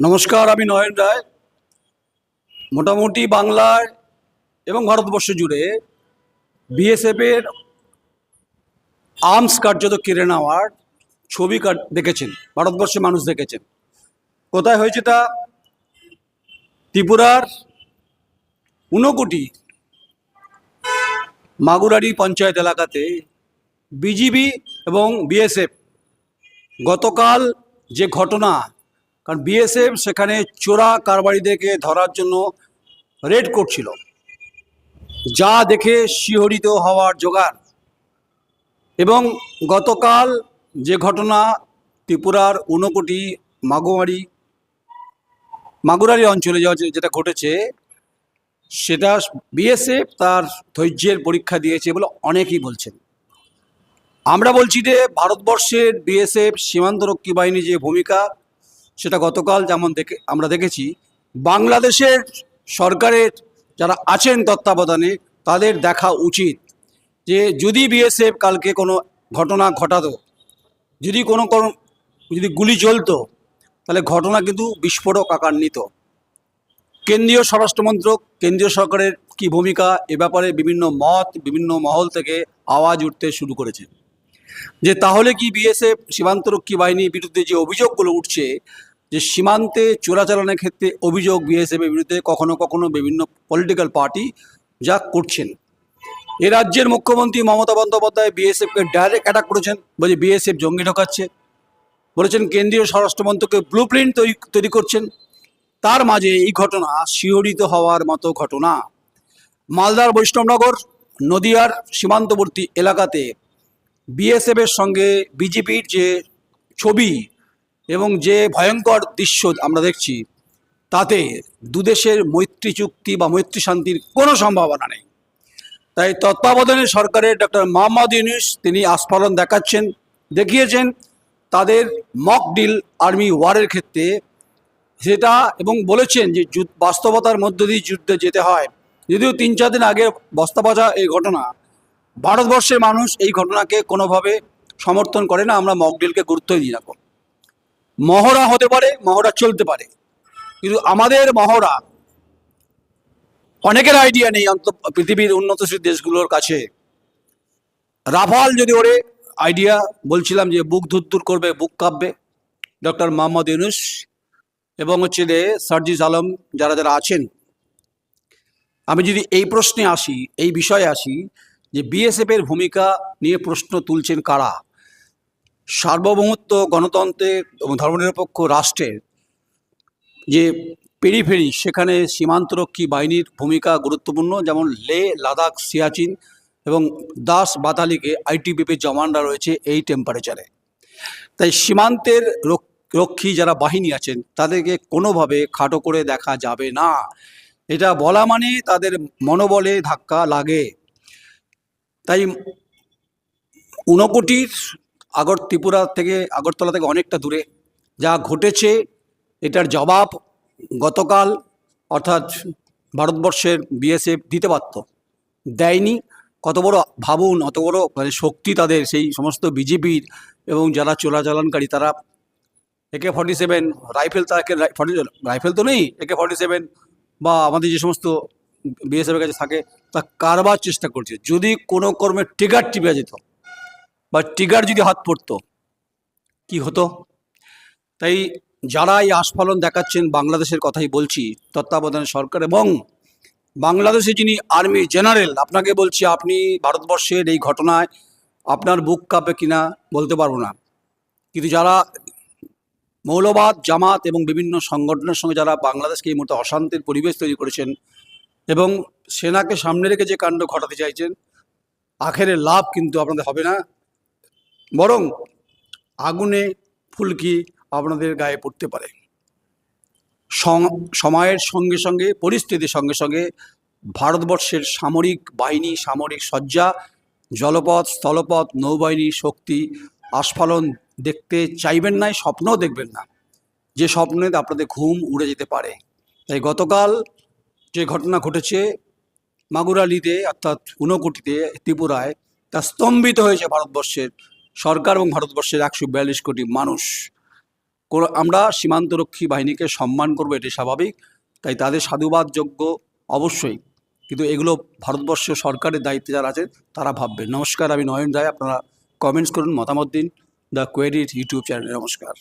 নমস্কার, আমি নয়ন রায়। মোটামুটি বাংলায় এবং ভারতবর্ষ জুড়ে বিএসএফের আর্মস কার্যত কেড়ে নেওয়ার ছবি দেখেছেন, ভারতবর্ষের মানুষ দেখেছেন। কোথায় হয়েছে তা? ত্রিপুরার ঊনকোটি মাগুরারি পঞ্চায়েত এলাকাতে বিজিবি এবং বিএসএফ গতকাল যে ঘটনা কারণ বিএসএফ সেখানে চোরা কারবারিদেরকে ধরার জন্য রেড করছিল যা দেখে শিহরিত হওয়ার জোগাড়। এবং গতকাল যে ঘটনা ত্রিপুরার ঊনকোটি মাগুয়ারি মাগুরারি অঞ্চলে যেটা ঘটেছে, সেটা বিএসএফ তার ধৈর্যের পরীক্ষা দিয়েছে বলে অনেকেই বলছেন। আমরা বলছি যে ভারতবর্ষের বিএসএফ সীমান্তরক্ষী বাহিনী যে ভূমিকা সেটা গতকাল যেমন দেখে, আমরা দেখেছি, বাংলাদেশের সরকারের যারা আছেন তত্ত্বাবধানে, তাদের দেখা উচিত যে যদি বিএসএফ কালকে কোনো ঘটনা ঘটাতো, যদি কোনো কোনো, যদি গুলি চলতো, তাহলে ঘটনা কিন্তু বিস্ফোরক আকার নিত। কেন্দ্রীয় স্বরাষ্ট্রমন্ত্রক, কেন্দ্রীয় সরকারের কি ভূমিকা, এ ব্যাপারে বিভিন্ন মত, বিভিন্ন মহল থেকে আওয়াজ উঠতে শুরু করেছে। যে তাহলে কি বিএসএফ সীমান্তরক্ষী বাহিনীর বিরুদ্ধে যে অভিযোগগুলো উঠছে, যে সীমান্তে চোরাচালানের ক্ষেত্রে অভিযোগ বিএসএফ এর বিরুদ্ধে কখনো কখনো বিভিন্ন পলিটিক্যাল পার্টি যা করছেন। এ রাজ্যের মুখ্যমন্ত্রী মমতা বন্দ্যোপাধ্যায় বিএসএফকে ডাইরেক্ট অ্যাটাক করেছেন, বলে বিএসএফ জঙ্গি ঢোকাচ্ছে বলেছেন কেন্দ্রীয় স্বরাষ্ট্রমন্ত্রকে ব্লু প্রিন্ট তৈরি তৈরি করছেন। তার মাঝে এই ঘটনা, শিহরিত হওয়ার মতো ঘটনা। মালদার বৈষ্ণবনগর, নদিয়ার সীমান্তবর্তী এলাকাতে বিএসএফ এর সঙ্গে বিজেপির যে ছবি এবং যে ভয়ঙ্কর দৃশ্য আমরা দেখছি, তাতে দুদেশের মৈত্রী চুক্তি বা মৈত্রী শান্তির কোনো সম্ভাবনা নেই। তাই তত্ত্বাবধানে সরকারের ডক্টর মোহাম্মদ ইউনুস তিনি আস্ফালন দেখাচ্ছেন, দেখিয়েছেন তাদের মক ডিল আর্মি ওয়ারের ক্ষেত্রে। সেটা এবং বলেছেন যে বাস্তবতার মধ্য দিয়ে যুদ্ধে যেতে হয়। যদিও তিন চার দিন আগে বস্তাবাজা এই ঘটনা ভারতবর্ষের মানুষ এই ঘটনাকে কোনোভাবে সমর্থন করে না, আমরা মকডিলকে গুরুত্ব দিই না মহড়া হতে পারে, মহড়া চলতে পারে, কিন্তু আমাদের মহড়া অনেকের আইডিয়া নেই অন্ত পৃথিবীর উন্নতশীল দেশগুলোর কাছে। রাফাল যদি ওরে আইডিয়া বলছিলাম যে বুক ধুর করবে, বুক কাঁপবে, ডক্টর মোহাম্মদ ইউনুস এবং হচ্ছে যে সার্জিস আলম যারা যারা আছেন, আমি যদি এই প্রশ্নে আসি, এই বিষয়ে আসি যে বিএসএফ এর ভূমিকা নিয়ে প্রশ্ন তুলছেন কারা? সার্বভৌমত্ব গণতন্ত্রের ধর্মনিরপেক্ষ রাষ্ট্রের যে পেরিফেরি সেখানে সীমান্তরক্ষী বাহিনীর ভূমিকা গুরুত্বপূর্ণ, যেমন লে, লাদাখ, সিয়াচিন এবং দাস বাতালিকে আইটিবিপির জওয়ানরা রয়েছে এই টেম্পারেচারে তাই সীমান্তের রক- রক্ষী যারা বাহিনী আছেন, তাদেরকে কোনোভাবে খাটো করে দেখা যাবে না। এটা বলা মানে তাদের মনোবলে ধাক্কা লাগে। তাই ঊনকোটির আগর ত্রিপুরা থেকে আগরতলা থেকে অনেকটা দূরে। যা ঘটেছে, এটার জবাব গতকাল অর্থাৎ ভারতবর্ষের বিএসএফ দিতে পারত দেয়নি। কত বড় ভাবুন, অত বড় মানে শক্তি তাদের, সেই সমস্ত বিজেপির এবং যারা চোরাচালানকারী তারা। একে ফর্টি সেভেন রাইফেল তাকে রাইফেল তো নেই, একে ফর্টি সেভেন বা আমাদের যে সমস্ত বিএসএফের কাছে থাকে, তা কারবার চেষ্টা করছে। যদি কোনো কর্মে টিগার টিপে যেত বা টিগার যদি হাত পড়তো, কি হতো? তাই যারা এই আস্ফালন দেখাচ্ছেন, বাংলাদেশের কথাই বলছি তত্ত্বাবধানের সরকার এবং বাংলাদেশে যিনি আর্মি জেনারেল আপনাকে বলছি, আপনি ভারতবর্ষের এই ঘটনায় আপনার বুক কাঁপে কিনা বলতে পারব না। কিন্তু যারা মৌলবাদ, জামাত এবং বিভিন্ন সংগঠনের সঙ্গে যারা বাংলাদেশকে এই মুহূর্তে অশান্তির পরিবেশ তৈরি করেছেন এবং সেনাকে সামনে রেখে যে কাণ্ড ঘটাতে চাইছেন, আখেরে লাভ কিন্তু আপনাদের হবে না। বরং আগুনে ফুলকি আপনাদের গায়ে পড়তে পারে। সময়ের সঙ্গে সঙ্গে, পরিস্থিতির সঙ্গে সঙ্গে ভারতবর্ষের সামরিক বাহিনী, সামরিক সজ্জা জলপথ, স্থলপথ, নৌবাহিনী, শক্তি, আস্ফালন দেখতে চাইবেন না স্বপ্নও দেখবেন না। যে স্বপ্নে আপনাদের ঘুম উড়ে যেতে পারে। তাই গতকাল যে ঘটনা ঘটেছে, মাগুরালিতে, অর্থাৎ ঊনকোটিতে ত্রিপুরায়, তা স্তম্ভিত হয়েছে ভারতবর্ষের সরকার এবং ভারতবর্ষের একশো বিয়াল্লিশ কোটি মানুষ। আমরা সীমান্তরক্ষী বাহিনীকে সম্মান করব, এটি স্বাভাবিক, তাই তাদের সাধুবাদযোগ্য অবশ্যই। কিন্তু এগুলো ভারতবর্ষ সরকারের দায়িত্বে যারা আছে তারা ভাববে নমস্কার, আমি নয়ন রায়, আপনারা কমেন্টস করুন, মতামত দিন, দ্য কোয়েডিট ইউটিউব চ্যানেল নমস্কার।